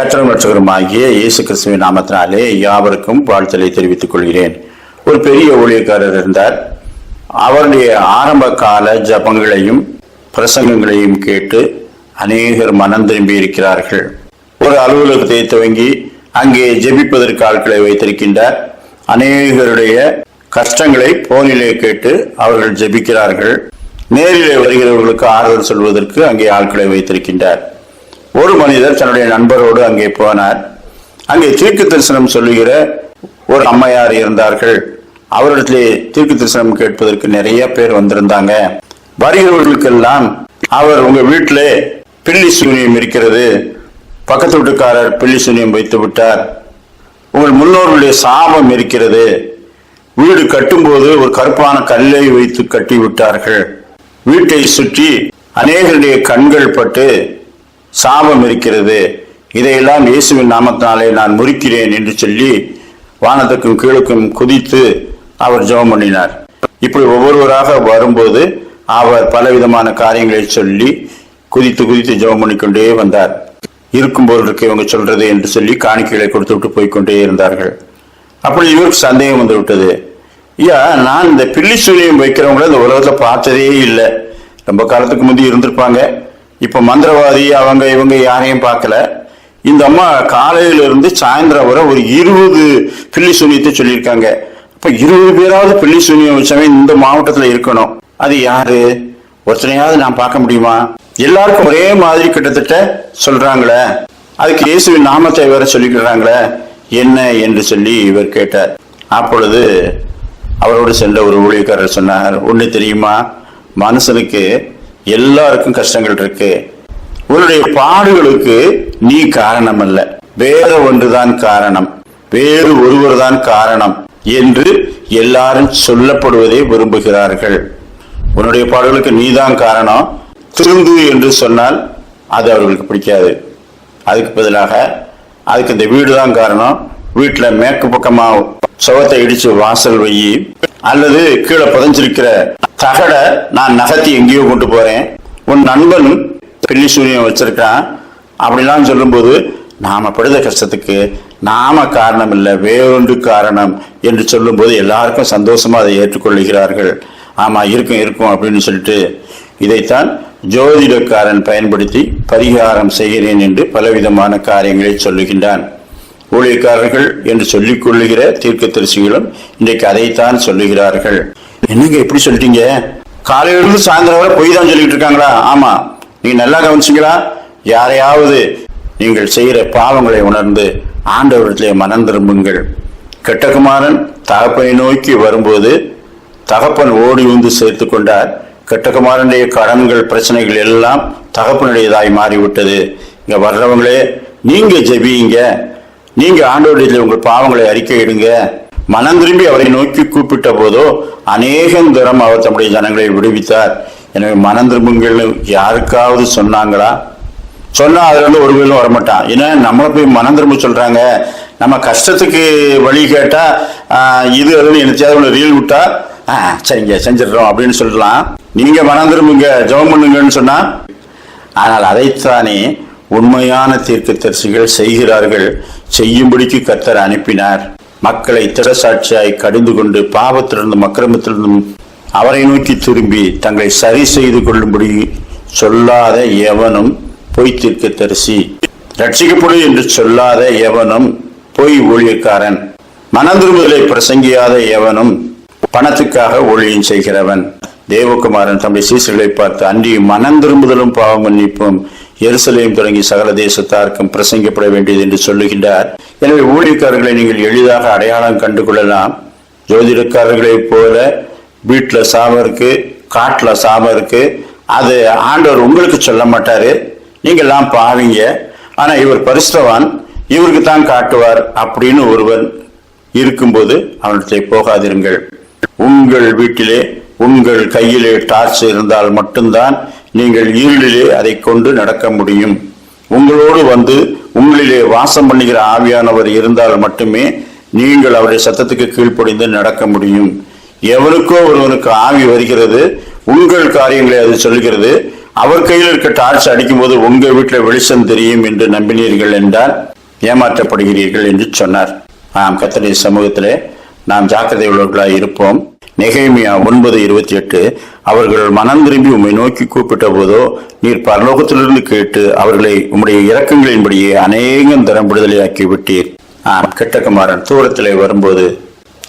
கற்றலும் ரட்சகருமாகிய இயேசு கிறிஸ்துவின் நாமத்தினாலே யாவருக்கும் வாழ்த்தலை தெரிவித்துக் கொள்கிறேன். ஒரு பெரிய ஊழியக்காரர் இருந்தார். அவருடைய ஆரம்ப கால ஜபங்களையும் பிரசங்கங்களையும் கேட்டு அநேகர் மனம் திரும்பி இருக்கிறார்கள். ஒரு அலுவலகத்தை துவங்கி அங்கே ஜெபிப்பதற்கு ஆட்களை வைத்திருக்கின்றார். அநேகருடைய கஷ்டங்களை போனிலே கேட்டு அவர்கள் ஜெபிக்கிறார்கள். நேரிலே வருகிறவர்களுக்கு ஆறுதல் சொல்வதற்கு அங்கே ஆட்களை வைத்திருக்கின்றார். ஒரு மனிதர் தன்னுடைய நண்பரோடு அங்கே போனார். அங்கே தீர்க்க தரிசனம் சொல்லுகிற ஒரு அம்மையார் இருந்தார்கள். அவரிடத்திலே தீர்க்க தரிசனம் கேட்பதற்கு நிறைய பேர் வந்திருந்தாங்க. வருகிறவர்களுக்கெல்லாம் அவர் உங்க வீட்டிலே பில்லி சூனியம் இருக்கிறது. பக்கத்து வீட்டுக்காரர் பில்லி சூனியம் வைத்து விட்டார். உங்கள் முன்னோர்களுடைய சாபம் இருக்கிறது. வீடு கட்டும்போது ஒரு கருப்பான கல்லை வைத்து கட்டி விட்டார்கள். வீட்டை சுற்றி அநேகருடைய கண்கள் பட்டு சாபம் இருக்கிறது. இதையெல்லாம் இயேசுவின் நாமத்தினாலே நான் முறிக்கிறேன் என்று சொல்லி வானத்துக்கும் கீழுக்கும் குதித்து அவர் ஜெபம் பண்ணினார். இப்படி ஒவ்வொருவராக வரும்போது அவர் பலவிதமான காரியங்களை சொல்லி குதித்து குதித்து ஜெபம் பண்ணிக்கொண்டே வந்தார். இருக்கும்போது இருக்க இவங்க சொல்றது என்று சொல்லி காணிக்கைகளை கொடுத்து விட்டு போய்க்கொண்டே இருந்தார்கள். அப்படி இவருக்கு சந்தேகம் வந்து விட்டது. ஐயா நான் இந்த பில்லி சூரியம் வைக்கிறவங்கள இந்த உலகத்தை பார்த்ததே இல்லை. ரொம்ப காலத்துக்கு முந்தி இருந்திருப்பாங்க. இப்ப மந்திரவாதி அவங்க இவங்க யாரையும் பார்க்கல. இந்த அம்மா காலையில இருந்து சாயந்தரம் வரை ஒரு இருபது பில்லி சூனியத்தை சொல்லியிருக்காங்க. இப்போ இருபது பேராவது பில்லி சூனியம் வச்சவன் இந்த மாவட்டத்துல இருக்கணும். அது யாரு? ஒருத்தனையாவது நான் பார்க்க முடியுமா? எல்லாருக்கும் ஒரே மாதிரி கிட்டத்தட்ட சொல்றாங்களே. அதுக்கு இயேசுவின் நாமத்தை வேற சொல்லிக்கிறாங்களே. என்ன என்று சொல்லி இவர் கேட்டார். அப்பொழுது அவரோடு சென்ற ஒரு ஊழியக்காரர் சொன்னார் ஒண்ணு தெரியுமா? மனுஷனுக்கு எல்லாருக்கும் கஷ்டங்கள் இருக்கு. உன்னுடைய பாடுகளுக்கு நீ காரணம் அல்ல வேற ஒன்றுதான் காரணம். வேறு ஒருவர் தான் காரணம் என்று எல்லாரும் சொல்லப்படுவதை விரும்புகிறார்கள். உன்னுடைய பாடுகளுக்கு நீதான் காரணம். திருந்து என்று சொன்னால் அது அவர்களுக்கு பிடிக்காது. அதுக்கு பதிலாக அதுக்கு இந்த வீடு தான் காரணம். வீட்டில் மேற்கு பக்கமா சுவத்தை இடிச்சு வாசல் வையி அல்லது கீழே புதைஞ்சிருக்கிற தகட நான் நகர்த்தி எங்கேயோ கொண்டு போறேன். உன் நண்பன் பெண்ணி சூரியன் வச்சிருக்கான் அப்படிலாம் சொல்லும்போது நாம படுத கஷ்டத்துக்கு நாம காரணம் இல்லை வேறொன்று காரணம் என்று சொல்லும்போது எல்லாருக்கும் சந்தோஷமா அதை ஏற்றுக்கொள்ளுகிறார்கள். ஆமா இருக்கும் இருக்கும் அப்படின்னு சொல்லிட்டு இதைத்தான் ஜோதிடக்காரன் பயன்படுத்தி பரிகாரம் செய்கிறேன் என்று பலவிதமான காரியங்களை சொல்லுகின்றான். ஊழியக்காரர்கள் என்று சொல்லிக் கொள்ளுகிற தீர்க்கதரிசிகளும் இன்றைக்கு அதைத்தான் சொல்லுகிறார்கள். என்னங்க எப்படி சொல்லிட்டீங்க? காலையிலிருந்து சாயந்தரம் வரை பொய் தான் சொல்லிட்டு இருக்காங்களா? ஆமா. நீங்க நல்லா கவனிச்சீங்களா? யாரையாவது நீங்கள் செய்கிற பாவங்களை உணர்ந்து ஆண்டவரிடத்திலே மனம் திரும்புங்கள். கெட்டகுமாரன் தகப்பனை நோக்கி வரும்போது தகப்பன் ஓடி வந்து சேர்த்து கொண்டார். கெட்டகுமாரனுடைய கடன்கள் பிரச்சனைகள் எல்லாம் தகப்பனுடையதாய் மாறிவிட்டது. இங்க வர்றவங்களே நீங்க ஜெபியுங்க நீங்க ஆண்டவரிடத்தில் உங்கள் பாவங்களை அறிக்கையிடுங்க மனம் திரும்பி அவரை நோக்கி கூப்பிட்ட போதோ அநேகம் தூரம் அவர் தம்முடைய ஜனங்களை விடுவித்தார். எனவே மனம் திரும்புங்கள் யாருக்காவது சொன்னாங்களா? சொன்னா அதுல இருந்து ஒரு பேரும் வரமாட்டான். ஏன்னா நம்மளை போய் மனம் திரும்ப சொல்றாங்க. நம்ம கஷ்டத்துக்கு வழி கேட்டா இது அதுன்னு எனக்கு ரீல் விட்டா சரிங்க செஞ்சிடுறோம் அப்படின்னு சொல்லலாம். நீங்க மனம் திரும்புங்க ஜெபம் பண்ணுங்கன்னு சொன்னா ஆனால் அதைத்தானே உண்மையான தீர்க்கதரிசிகள் செய்கிறார்கள். செய்யும்படிக்கு கத்தர் அனுப்பினார். மக்களை திறசாட்சியாய் கடிந்து கொண்டு பாவத்திலிருந்தும் அக்கிரமத்திலிருந்தும் அவரை நோக்கி திரும்பி தங்களை சரி செய்து கொள்ளும்படி சொல்லாத எவனும் பொய் தீர்க்கதரிசி. ரட்சிக்கப்படும் என்று சொல்லாத எவனும் பொய் ஊழியக்காரன். மனந்திரும்புதலை பிரசங்கியாத எவனும் பணத்துக்காக ஊழியம் செய்கிறவன். தேவகுமாரன் தம்முடைய சீசர்களை பார்த்து அன்றி மனம் திரும்புதலும் பாவம் மன்னிப்பும் எருசலேம் தொடங்கி சகல தேசத்தாருக்கும் பிரசங்கப்பட வேண்டியது என்று சொல்லுகின்றார். எனவே ஊழியக்காரர்களை நீங்கள் எளிதாக அடையாளம் கண்டு கொள்ளலாம் ஜோதிடக்காரர்களைப் போல வீட்டில் சாபம் இருக்கு காட்டில் சாபம் இருக்கு. அது ஆண்டவர் உங்களுக்கு சொல்ல மாட்டாரு. நீங்கள்லாம் பாவீங்க. ஆனால் இவர் பரிசுத்தவான் இவருக்கு தான் காட்டுவார் அப்படின்னு ஒருவன் இருக்கும்போது அவனிடத்தை போகாதிருங்கள். உங்கள் வீட்டிலே உங்கள் கையிலே டார்ச் இருந்தால் மட்டும்தான் நீங்கள் இருளிலே அதை கொண்டு நடக்க முடியும். உங்களோடு வந்து உங்களிலே வாசம் பண்ணுகிற ஆவியானவர் இருந்தால் மட்டுமே நீங்கள் அவருடைய சத்தத்துக்கு கீழ்ப்படிந்து நடக்க முடியும். எவனுக்கோ ஒருவனுக்கு ஆவி வருகிறது உங்கள் காரியங்களை அது சொல்கிறது அவர் கையில் இருக்க டார்ச் அடிக்கும்போது உங்க வீட்டில் வெளிச்சம் தெரியும் என்று நம்பினீர்கள் என்றால் ஏமாற்றப்படுகிறீர்கள் என்று சொன்னார். ஆம் கத்தனை சமூகத்திலே நாம் ஜாக்கிரதை உள்ளவர்களாக இருப்போம். நெகேமியா ஒன்பது இருபத்தி எட்டு அவர்கள் மனம் திரும்பி உம்மை நோக்கி கூப்பிட்ட போதோ நீர் பரலோகத்திலிருந்து கேட்டு அவர்களை உம்முடைய இறக்கங்களின்படியே அநேகம் தரம் விடுதலையாக்கி விட்டீர். ஆம் கெட்டகுமாரன் தூரத்திலே வரும்போது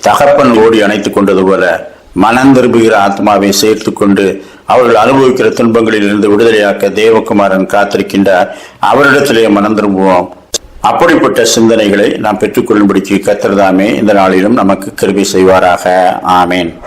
தகப்பன் ஓடி அணைத்துக் கொண்டது போல மனம் திரும்புகிற ஆத்மாவை சேர்த்து கொண்டு அவர்கள் அனுபவிக்கிற துன்பங்களில் இருந்து விடுதலையாக்க தேவகுமாரன் காத்திருக்கின்றார். அவரிடத்திலே மனம் திரும்புவோம். அப்படிப்பட்ட சிந்தனைகளை நாம் பெற்றுக்கொள்ளும்படிக்கு கத்திரதாமே இந்த நாளிலும் நமக்கு கருவி செய்வாராக. ஆமேன்.